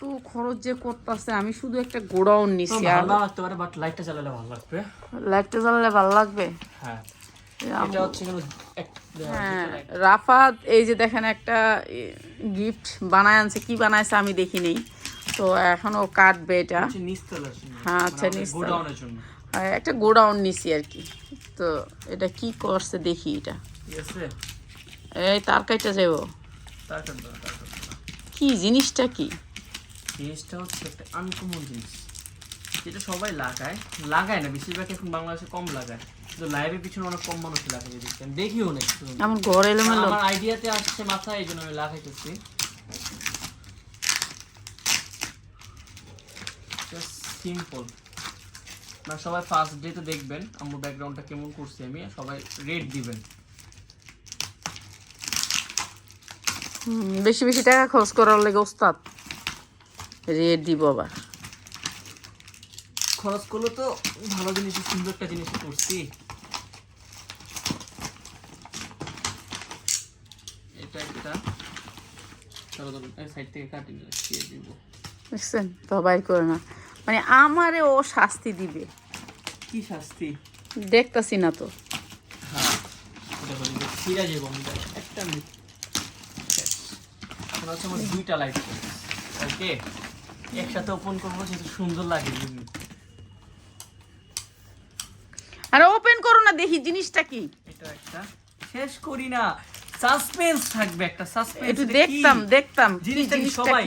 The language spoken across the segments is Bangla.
কত খরচ যে করতেছে আমি শুধু একটা গোডাউন নিছি আর ভালো লাগতে পারে বাট লাইটটা চালালে ভালো লাগবে। লাইটটা জ্বালালে ভালো লাগবে? হ্যাঁ। এটা হচ্ছে কোনো হ্যাঁ রাফাত এই যে দেখেন একটা গিফট বানায় আনছে কি বানাইছে আমি দেখি নেই। তো এখনও কাটবে এটা। হ্যাঁ, আচ্ছা, মানে জন্য। আর একটা গোডাউন নিছি আর কি। তো এটা কি করছে দেখি এটা। এই তার কাইটা না। কি জিনিসটা কি? জিনিসটা হচ্ছে একটা আনকমন জিনিস। যেটা সবাই লাগায়। লাগায় না বেশিরভাগ এখন বাংলাদেশে কম লাগায়। কিন্তু লাইভের পিছনে অনেক কম মানুষ লাগাই দেখছি আমি দেখিও না আমার ঘর এলোমেলো। আমার আইডিয়াতে আসছে মাথায় এই জন্য আমি লাগাইতেছি। সিম্পল না সবাই ফার্স্ট ডে তো দেখবেন আমার ব্যাকগ্রাউন্ডটা কেমন করছি আমি সবাই রেড দিবেন। বেশি বেশি টাকা খরচ করার লেগে ওস্তাদ। রেট দিব আবার খরচ করলে তো ভালো জিনিস সুন্দর একটা জিনিস করছি। এটা একটা সাইড থেকে কাটি দিব। বুঝছেন তো বাইর করে না। মানে আমারে ও শাস্তি দিবে। কি শাস্তি? দেখতাছি না তো। হ্যাঁ একটা মিনিট। দুইটা লাইট ওকে একসাথে ওপেন করব সেটা সুন্দর লাগে? আরে ওপেন করো না দেখি জিনিসটা কি? এটা একটা। শেষ করি না। সাসপেন্স থাকবে একটা সাসপেন্স একটু দেখতাম দেখতাম জিনিসটা কি সবাই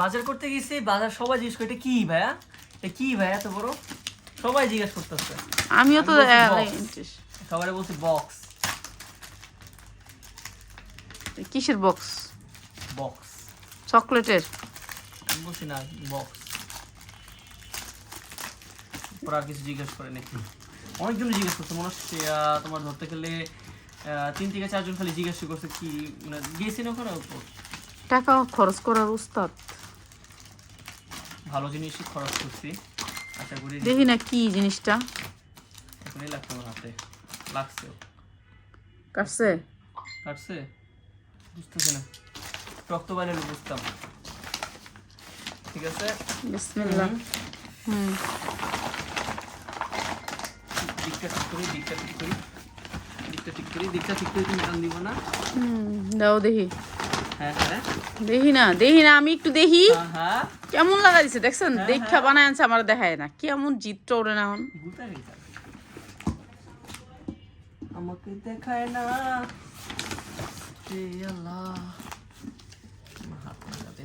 বাজার করতে গেছি বাজার সবাই জিজ্ঞেস করে এটা কি ভাইয়া? এটা কি ভাইয়া এত বড়? সবাই জিজ্ঞেস করতেছে। আমিও তো। সবাই বলছে বক্স কিসের বক্স বক্স চকলেটের। বলছি না বক্স ওরা আর কিছু জিজ্ঞেস করে নাকি অনেকজন জিজ্ঞেস করছে মনে হচ্ছে তোমার ধরতে গেলে তিন থেকে চারজন খালি জিজ্ঞাসা করছে কি মানে গেছি ওখানে টাকা খরচ করার উস্তাদ। ভালো জিনিসই খরচ করছি আশা করি। দেখি না কি জিনিসটা। এখনই লাগছে আমার হাতে লাগছেও কাটছে? কাটছে? বুঝতেছি না। রক্ত বাইরে বুঝতাম ঠিক আছে? বিসমিল্লাহ। হুম। দিকটা ঠিক করি দিকটা ঠিক করি। দিকটা ঠিক করি দিকটা ঠিক করে তুমি টান দিব না? হুম দাও দেখি। হ্যাঁ হ্যাঁ। দেখি না দেখি না আমি একটু দেখি। হ্যাঁ হ্যাঁ। কেমন লাগা দিছে দেখছেন? দেখা বানায় আনছে আমার দেখায় না। কেমন চিত্র ওরে না এখন। আমাকে দেখায় না। আল্লাহ আমার হাত লাগাতে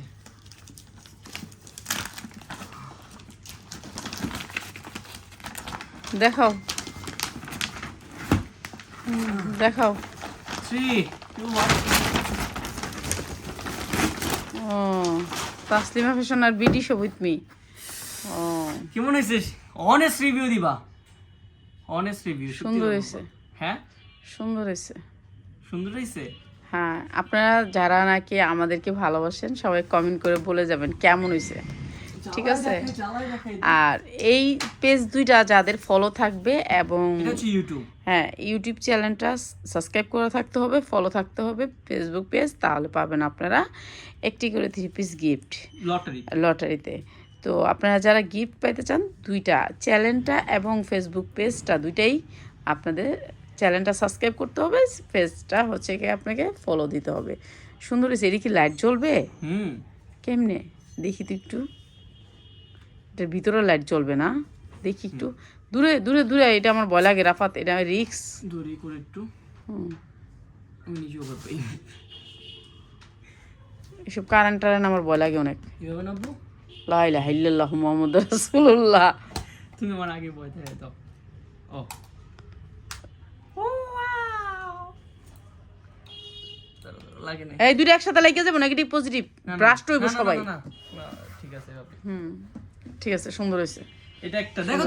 দেখাও। দেখাও। ও তাসলিমা ফ্যাশন আর বিডি উইথ মি। ও। কেমন হয়েছে? অনেস্ট রিভিউ দিবা। অনেস্ট রিভিউ সুন্দর হয়েছে। হ্যাঁ? সুন্দর হয়েছে। সুন্দর হয়েছে? হ্যাঁ আপনারা যারা নাকি আমাদেরকে ভালোবাসেন সবাই কমেন্ট করে বলে যাবেন কেমন হয়েছে। ঠিক আছে? আর এই পেজ দুইটা যাদের ফলো থাকবে এবং হ্যাঁ ইউটিউব চ্যানেলটা সাবস্ক্রাইব করা থাকতে হবে ফলো থাকতে হবে ফেসবুক পেজ তাহলে পাবেন আপনারা একটি করে থ্রি পিস গিফট লটারি লটারিতে তো আপনারা যারা গিফট পাইতে চান দুইটা চ্যানেলটা এবং ফেসবুক পেজটা দুইটাই আপনাদের চ্যানেলটা সাবস্ক্রাইব করতে হবে পেজটা হচ্ছে কি আপনাকে ফলো দিতে হবে। সুন্দর হয়েছে এটি কি লাইট জ্বলবে? হুম। কেমনে? দেখি তো একটু। এটার ভিতরে লাইট জ্বলবে না। দেখি একটু। দূরে দূরে দূরে এটা আমার ভয় লাগে রাফাত এটা রিক্স দড়ি করে একটু। আমি নিজেও ভয় পাই। এসব কারেন্ট টারেন্ট আমার ভয় লাগে অনেক। লাইলা হাইল্লাহ মোহাম্মদ রসুল্লাহ তুমি আমার আগে ভয় থাকে তো ও। এই দুটো একসাথে লাগিয়ে যাব নেগেটিভ পজিটিভ ব্রাস্ট হইব সবাই। ঠিক আছে হুম। ঠিক আছে সুন্দর হয়েছে। এটা একটা দেখো